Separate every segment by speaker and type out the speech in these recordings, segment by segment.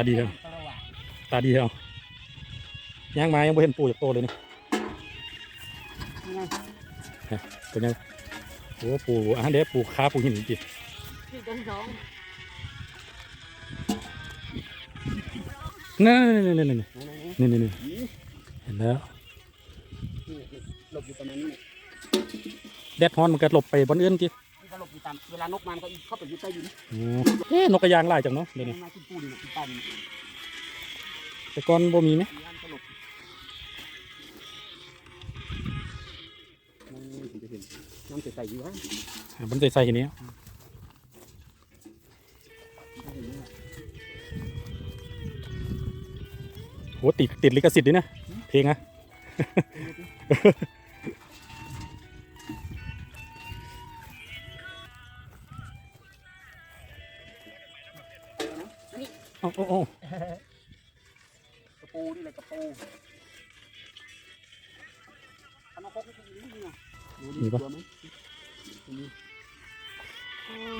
Speaker 1: ตาดีครับตาดีเอาย่างมายังไม่เห็นปูจากโตเลยนี่เป็นยังโอ้ปูอะเด็ปูขาปูหินจริง
Speaker 2: ที่ต้นสอง
Speaker 1: นั่นนี่นี่นี่นี่นี่นี่เห็นแล้ว
Speaker 2: หลบอยู่ประมาณนี้
Speaker 1: แดดฮ้อนมันก็หลบไปบนเอื้อนจีา
Speaker 2: มเวลานกมันก็เข้าไปอยู่ใต้ดิน
Speaker 1: โอ้เอ๊ะนกกระยางไล่จังเนาะเดี๋ยวนี้
Speaker 2: มาขึ้นปูดินขึ้นใต้ดิน
Speaker 1: แต่ก่อนบ่มีไหม
Speaker 2: มันก็หลบมันถึงจะเห็นน้ำใสๆอยู่ฮะ
Speaker 1: อะมันใส่ใส่ทีนี้โหติดติดลิขสิทธิ์ด้วยนะ เพลงอะ อ้โอ้โอ้
Speaker 2: กระปูนี่แหละกระปูทำมาคกนี่คือนี่ไงดูดิตัวไหมมีเออ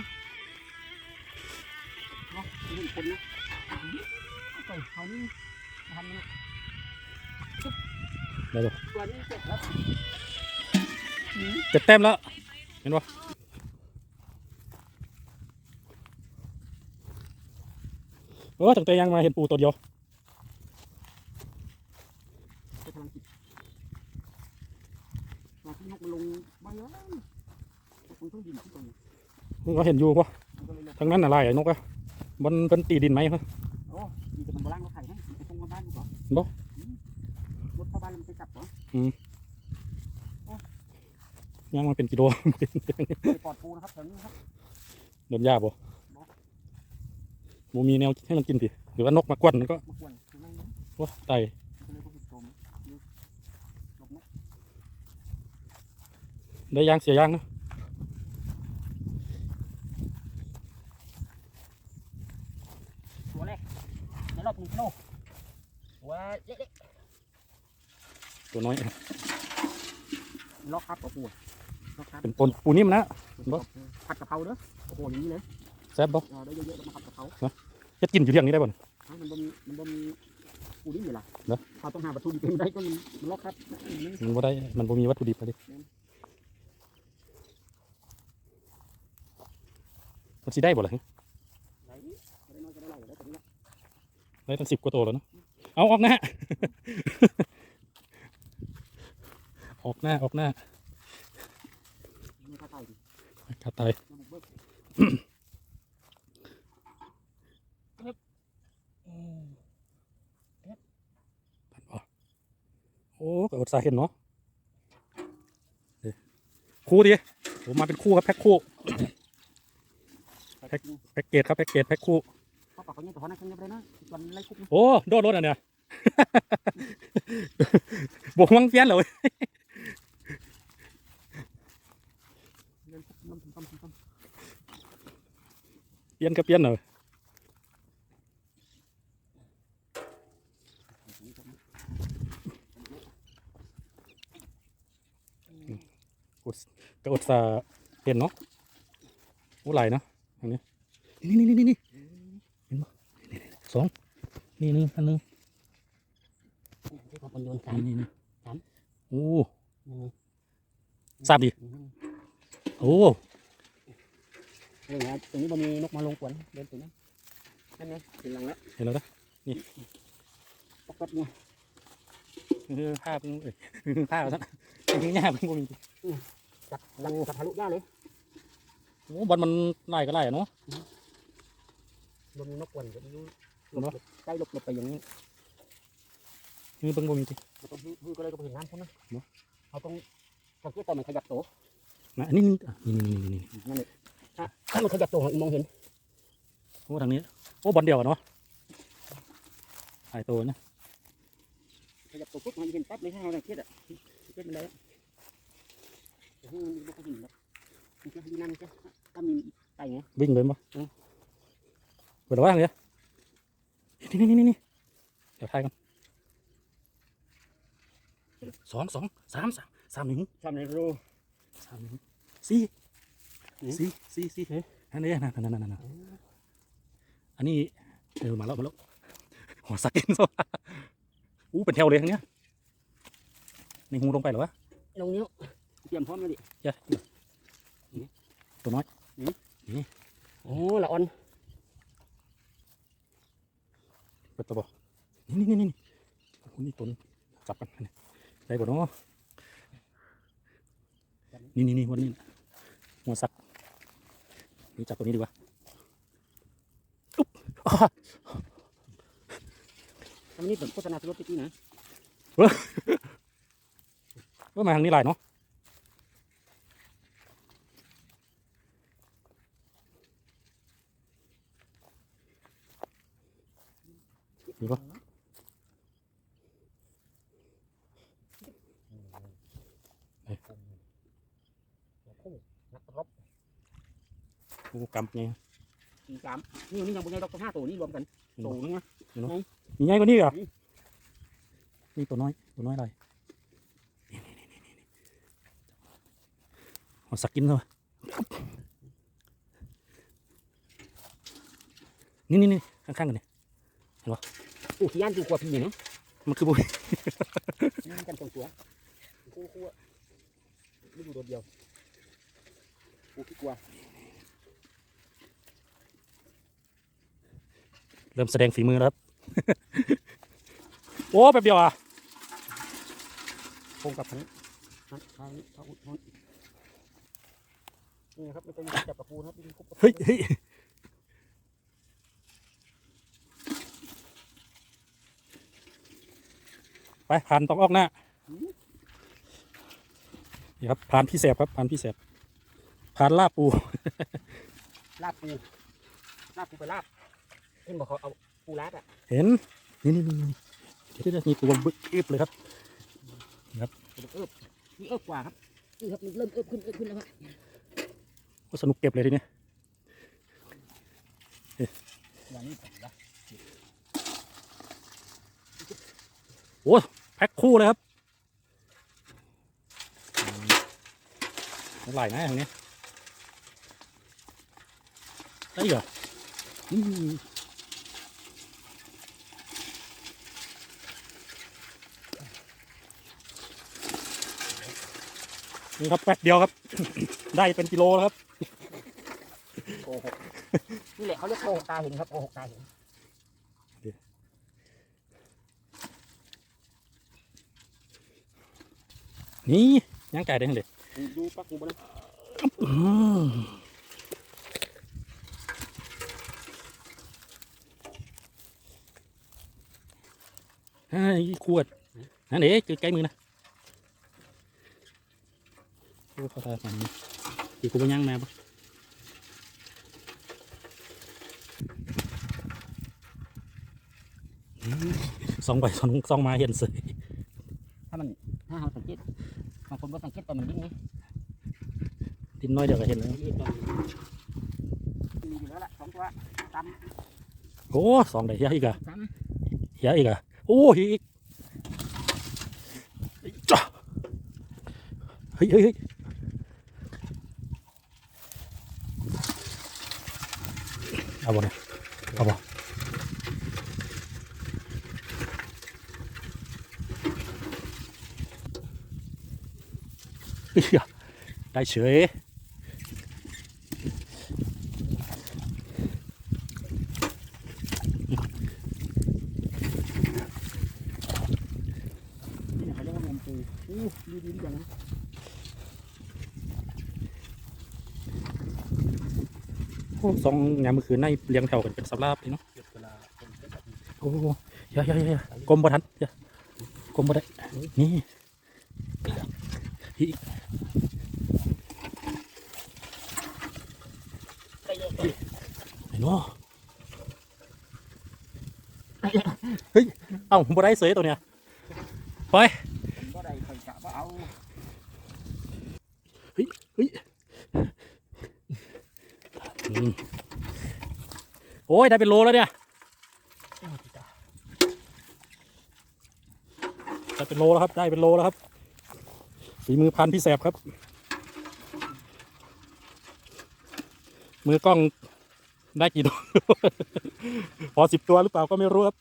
Speaker 2: เนาะนี่คนนะเอาไปเขานี่ทำนะ
Speaker 1: ได้ปะ
Speaker 2: ตัวนี้เสร็จแล้ว
Speaker 1: เจ็ดแต้มแล้ว เห็นปะ เออตั้งแต่ยังมาเห็นปูตัวเดียว
Speaker 2: ไปทางจิตมาที่นกมันลงมาเยอะมันต้องดินที่ตรงนี้
Speaker 1: มึงก็เห็นอยู่ปะ
Speaker 2: มันก็เลยลง
Speaker 1: ทั้งนั้นอะไรอะนกอะมันเป็นตีดินไหมฮะ
Speaker 2: โอ้ดีแต่มันโบราณเขาไข่ให้ไปส่งมาบ้านกูก่อน
Speaker 1: บ่
Speaker 2: อืมรถเข้าบ้านแล้วมันไปจับเหรอ
Speaker 1: ยังมันเป็นกิโล
Speaker 2: ไปปอดปูนะครับแถวนี้นะครับ
Speaker 1: โดนยาบ่ มูมีแนวให้มันกินสิหรือว่านกมากวนมันก็
Speaker 2: มากวนไม่ไม่
Speaker 1: ว้าไต
Speaker 2: มันก็เลยต้องติดโจมนี่หลบนก
Speaker 1: ได้ยางเสียยางนะ
Speaker 2: ตัวแรกในรอบหนึ่งกิโลตัวเล็ก
Speaker 1: ตัวน้อย
Speaker 2: ๆล็อกครับกับปูล็อกครับ
Speaker 1: เป็นปนปูนิ่มนะบ่
Speaker 2: ผัดกะเพราเด้อโอ้โหอย่างนี้เลย
Speaker 1: แซ่บบ่
Speaker 2: เออได้เยอะๆแล้วมาผัดกะเพรา
Speaker 1: จะกินอยู่เรื่องนี้ได้บ่เนี่ย
Speaker 2: อ้าวมันบ่มีมันบ่มีปูดิ้นอยู่ล่ะ
Speaker 1: เหรอ
Speaker 2: เขาต้องหาวัตถุดิบเป็นได้ก็มันมันล็อกครับนี่
Speaker 1: มันบ่ได้มันบ่มีวัตถุดิบเลยมันสิได้บ่ล่ะ
Speaker 2: ไหนได้น้อยก็ได้หลายได้ตัวนี้ละ
Speaker 1: ได้ตั้งสิบกว่าตัวแล้วเนาะเอาออกหน้าออกหน้าออกหน้า
Speaker 2: นี่ถ้าไต่ดิ
Speaker 1: กระต่าย
Speaker 2: มันเบิก
Speaker 1: โอ้ก็อดสาเห็นเนาะเดี๋ยวคู่ดิผมมาเป็นคู่ครับแพ็คคู่
Speaker 2: แพ็ค
Speaker 1: แพ็กเกจครับแพ็กเกจแพ็คคู่
Speaker 2: เขาปากเขาเนี่ยแต่เขานั่งกันยังไงนะวันไล่คุกนะ
Speaker 1: โอ้โดดรถอะเนี่ยบวกวังเพี้ยนเลย
Speaker 2: เล่นคุกน้ำต้มต้มต้ม
Speaker 1: เปลี่ยนก็เปลี่ยนเลย ก็อดสาเห็นเนาะโอ้ไหลเนาะอันนี้นี่นี่นี่นี่เห็นปะนี่นี่สองนี่หนึ่งอันหนึ่ง
Speaker 2: ที่เขาเป็นโยนสาม
Speaker 1: นี่นี่
Speaker 2: สาม
Speaker 1: โอ้
Speaker 2: อืม
Speaker 1: ทราบดิโอ้
Speaker 2: เรื่องนี้ตรงนี้มันมีนกมาลงกวนเดินตรงนั้นนั่นไงถึงหลังแล้ว
Speaker 1: เห็นแล้วนะ
Speaker 2: ปกติเนี่ย
Speaker 1: เออภาพมึงเอ้ยภาพซะถึงยากมึงบ่มี
Speaker 2: จับจับจับทะลุย่าเลย
Speaker 1: โอ้บอลมันไล่ก็ไล่อะเนาะ
Speaker 2: มันมีนกกวนเดี๋ยวมันหลบใกล้หลบหลบไปอย่างนี้
Speaker 1: นี่เบิ่งบ่มีติ
Speaker 2: เราต้องฮือก็เลยก็ไปเห็นน้ำเขานะ
Speaker 1: เนอะ
Speaker 2: เขาต้องสังเกตตอนมันขยับตัว
Speaker 1: นะอันนี้นี่อะนี่นี่นี่นี่
Speaker 2: นั่นเองถ้าถ้ามันขยับตัวมองเห็น
Speaker 1: โอ้ทางนี้ โอ้บอลเดียวอะเนาะถ่ายตัวนะ
Speaker 2: ขยับตัวปุ๊บมันเห็นปั๊บเลยถ้าเราสังเกตอะสังเกตมันได้แต่ที่
Speaker 1: วิ่งเลยมั้ย
Speaker 2: อืม
Speaker 1: เปิดว่าทางนี้นี่นี่นี่นี่เดี๋ยวถ่ายกันสองสองสามสามสามหนึ่ง
Speaker 2: ทำในรู
Speaker 1: สามหนึ่งสี่
Speaker 2: อืม
Speaker 1: สี่สี่สี่อันนี้นั่นนั่นนั่นนั่นอันนี้เออมาแล้วมาแล้วหัวสักกินซะอู้เป็นแถวเลยทั้งเนี้ยในหูลงไปเหรอวะ
Speaker 2: ลงนิ้ว เตรียมพร้อมแล้วดิ
Speaker 1: เจ้าตัวน้อย
Speaker 2: โอ้ละอ่อน
Speaker 1: เปิดตัวบ่นี่นี่นี่นี่โอ้โหนี่ตัวนึงจับกันอันนี้ได้บ่เนาะนี่นี่นี่วันนี้หัวสักนี่จับตัวนี้ดีกว่าอุ๊บอ้า
Speaker 2: ทำนี่เป็นโฆษณาสุรตินะ
Speaker 1: ว่ามาทางนี้หลายเนาะ มีปะ
Speaker 2: นักรบ
Speaker 1: โอ้กำไง
Speaker 2: สี่สามนี่นี่ยังเป็นไงดอกห้าตัวนี่รวมกันตัวนึงนะ
Speaker 1: มีง่ายกว่านี้เหรอ
Speaker 2: นี่
Speaker 1: นี่ตัวน้อยตัวน้อยอะไรนี่นี่นี่นี่นี่เอาสักกินเลยนี่นี่นี่ข้างๆกันเนี่ย
Speaker 2: โอ้ขี้ย่านดูกว่าพี่เนาะ
Speaker 1: มันคือบุย
Speaker 2: นี่กันตรงตัวคู่คู่ไม่ดูตัวเดียวโอ้ขี้กลัว
Speaker 1: เริ่มแสดงฝีมือแล้วครับ โอ้แป๊บเดียวอะ
Speaker 2: คงกับนี้ฮะทางนี้ทางอุดทนนี่นะครับไม่ต้องจับกระปูนะครับนี่คุบ
Speaker 1: เฮ้ยเฮ้ย ไปผ่านต้องออกหน้านี่ครับผ่านพี่แสบครับผ่านพี่แสบผ่านลาบปู
Speaker 2: ลาบปูลาบปูไปลาบเห็นบอกเขาเอาปูลาดอะ
Speaker 1: เห็น นี่นี่นี่นี่เดี๋ยวเดี๋ยวนี่ตัวบึกอึบเลยครับ
Speaker 2: เอิบนี่เอิบกว่าครับนี่ครับมันเริ่มเอิบขึ้นเอิบขึ้นแล้วครับ
Speaker 1: ก็สนุกเก็บเลยทีนี้
Speaker 2: อย่างนี้ผมนะ
Speaker 1: แพ็คคู่เลยครับหลายนะทางนี้ได้เหรอนี่ครับแป๊บเดียวครับ ได้เป็นกิโลแล้วครับ
Speaker 2: โกหกนี่แหละเขาเรียกโกหกตาเห็นครับโกหกตาเห็น
Speaker 1: นี่ย่างไก่ได้เลย
Speaker 2: ดูปักหมูบน
Speaker 1: อืมไอ้ขวดนั่นเอ๋ใกล้มือนะโอ้เขาทำมันอีกูไปย่างมาปะอืมสองใบสองสองมาเห็นเสย
Speaker 2: ถ้ามันถ้าเราสังเกต บางคนก็สังเกตตอนมันดิ้นนี่
Speaker 1: ดินน้อยเดียวก็เห็นแล้ว
Speaker 2: มีตอนมีอยู่แล้วล่ะสองตัวตาม
Speaker 1: โอ้สองได้เฮียอีกอะ
Speaker 2: ตาม
Speaker 1: เฮียอีกอะโอ้เฮียอีกจ้ะเฮ้ยเฮ้ยเฮ้ยเอาบ่เนี่ยเอาบ่เฮียได้เฉย
Speaker 2: นี่เขาเรียกว่าแมงปูอู้ดีดีอย่า งนั้น
Speaker 1: โอ้สองยามเมื่อคืนในเรียงแถวกันเป็นสำราบเลยเนาะโอ้ยอย่ายายายกลมบ่ทันกลมบ่ได้นี่
Speaker 2: ได้เลย
Speaker 1: ไอ้เนาะเฮ้ย เอ้าบ่ได้เสยตัวเนี้ยไป
Speaker 2: ก็ได้เคยกะว่าเอา
Speaker 1: อืมโอ้ย ได้เป็นโลแล้วเนี่ย ได้เป็นโลแล้วครับ ได้เป็นโลแล้วครับีมือพันพี่แสบครับ มือกล้องได้กี่ตัวพอสิบตัวหรือเปล่าก็ไม่รู้ครับ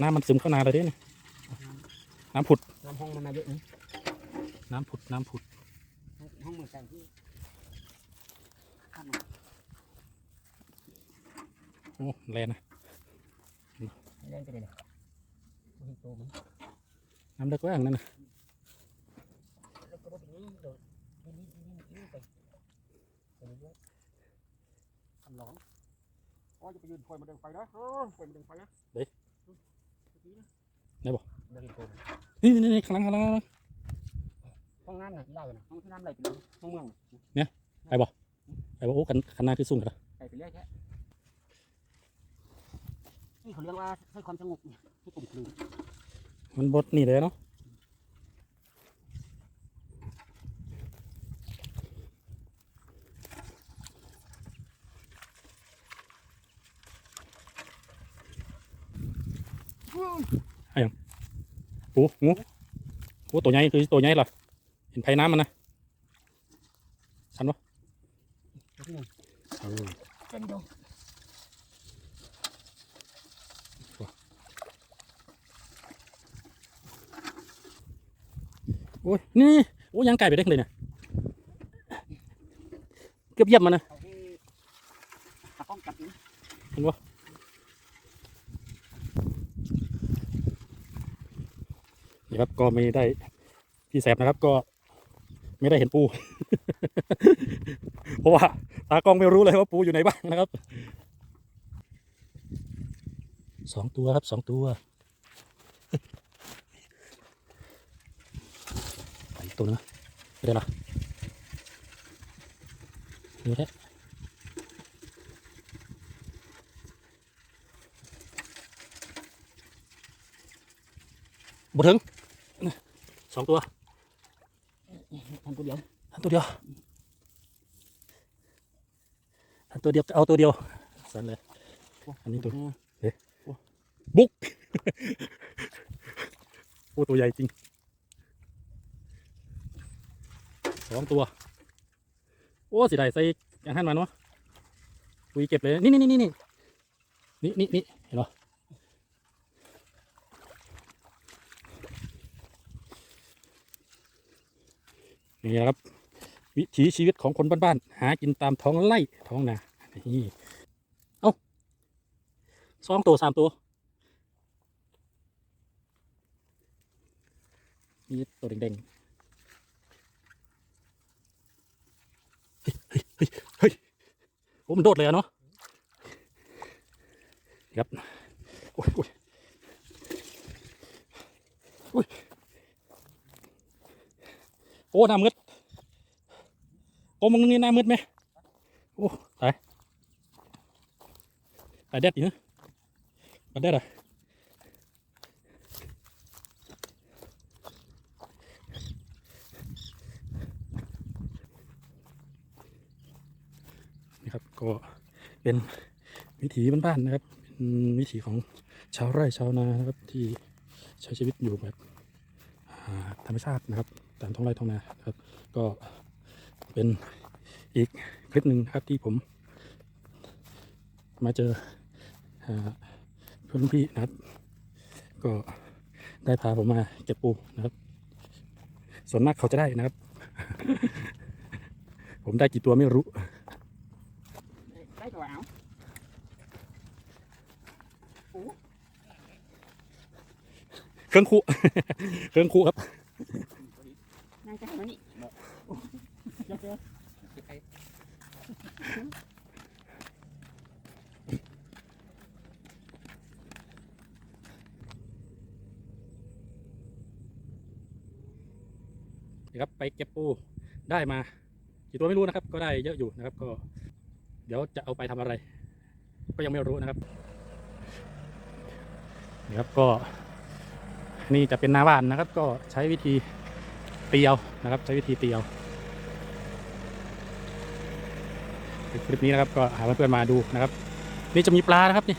Speaker 1: น้ำมันซึมเข้านานอะไรเนี่ยน้ำผุด
Speaker 2: น้ำห้องมันมาเยอะนะ
Speaker 1: น้ำผุด น้ำผุด
Speaker 2: ห้องเหมือนกันที่
Speaker 1: โอ้แรงนะ
Speaker 2: แรงไปเลยนะตัวมัน
Speaker 1: น้ำเลิกแว่างนั่นนะ
Speaker 2: แล้วก็เป็นนี้โดดนี่นี่นี่นี่ไปไปเรื่อยๆทำร้องอ๋อจะไปยืนคอยมาเดินไฟนะเออคอยมาเดินไฟนะเดี๋ยวเห็นโตมัน
Speaker 1: นี่นี่นี่ข้างหล่างข้างหล่างข้างหล่าง
Speaker 2: ห้องน้ำน่ะได้เลยนะห้องที่น้ำไหลไปเลยห้องเมือง
Speaker 1: ไอ้บอกโอ้กันขนาดที่สูงกันละ
Speaker 2: ไหลไปเรื่อยแค่นี่เขาเรียกว่าให้ความสงบเนี่ยให้กลุ่มคลืน
Speaker 1: มันบดนี่เลยเนาะไอ้ยังปูงูโอ้ตัวใหญ่คือตัวใหญ่เหรอเห็นไผ่น้ำมันนะชันปะ
Speaker 2: ที่หนึ่ง
Speaker 1: เออ
Speaker 2: เป็นดู
Speaker 1: โอ้ยนี่โอ้ยยังไก่ไปได้เลยเนี่ยเกือบเยียบมันนะ
Speaker 2: เขาให้ตะก้องจับอยู่
Speaker 1: เห็นปะนี่ครับก็ไม่ได้พี่แสบนะครับก็ไม่ได้เห็นปู เพราะว่าตากล้องไม่รู้เลยว่าปูอยู่ไหนบ้างนะครับสองตัวครับสองตัวไปอีก ตัวนึงนะไม่ได้หรอนี่แหละบถึงสองตัว
Speaker 2: ทำตัวเดียว
Speaker 1: อันตัวเดียวอันตัวเดียวเอาตัวเดียวสั่นเลยอันนี้ตัวบุ๊กโอ้ตัวใหญ่จริงส องตัว โอ้สิได้ใส่อย่างนั้นมาเนาะปุยเก็บเลย นี่นี่นี่นี่นี่นี่นี่นี่เห็นปะนี่นะครับ วิถีชีวิตของคนบ้านๆหากินตามท้องไร่ท้องนานี่เอ้าสองตัวสามตัวนี่ตัวแดงๆ เฮ้ยเฮ้ยเฮ้ยโอ้มันโดดเลยอะเนาะครับโอ้ยโอ้ยโอ้ยโอ้หน้ามืดโอ้มึงนี่หน้ามืดไหมโอ้ตายตายแดดอยู่นะตายแดดอะ นะครับ ก็เป็นวิถีบ้านๆนะครับเป็นวิถีของชาวไร่ชาวนานะครับที่ใช้ชีวิตอยู่แบบธรรมชาตินะครับตามท้องไร่ท้องนานครับ ก็เป็นอีกคลิปหนึ่งครับที่ผม มาเจอเพื่อนรุ่นพี่นะครับ ก็ได้พาผมมาเก็บปูนะครับ ส่วนมากเขาจะได้นะครับ ผมได้กี่ตัวไม่รู้
Speaker 2: ได้ตัวเอา
Speaker 1: เครื่องคู่ เครื่องคู่ครับ
Speaker 2: นั่งจะให้มันนี่เดี๋ยวเดี๋ยวไป
Speaker 1: นะครับไปเก็บปูได้มากี่ตัวไม่รู้นะครับ ก็ได้เยอะอยู่นะครับ ก็ เดี๋ยวจะเอาไปทำอะไร ก็ยังไม่รู้นะครับนี่ครับก็ นี่จะเป็นนาบ้านนะครับ ก็ใช้วิธีเตียวนะครับ ใช้วิธีเตียวคลิปนี้นะครับก็หาเพื่อนๆมาดูนะครับ นี่จะมีปลานะครับนี่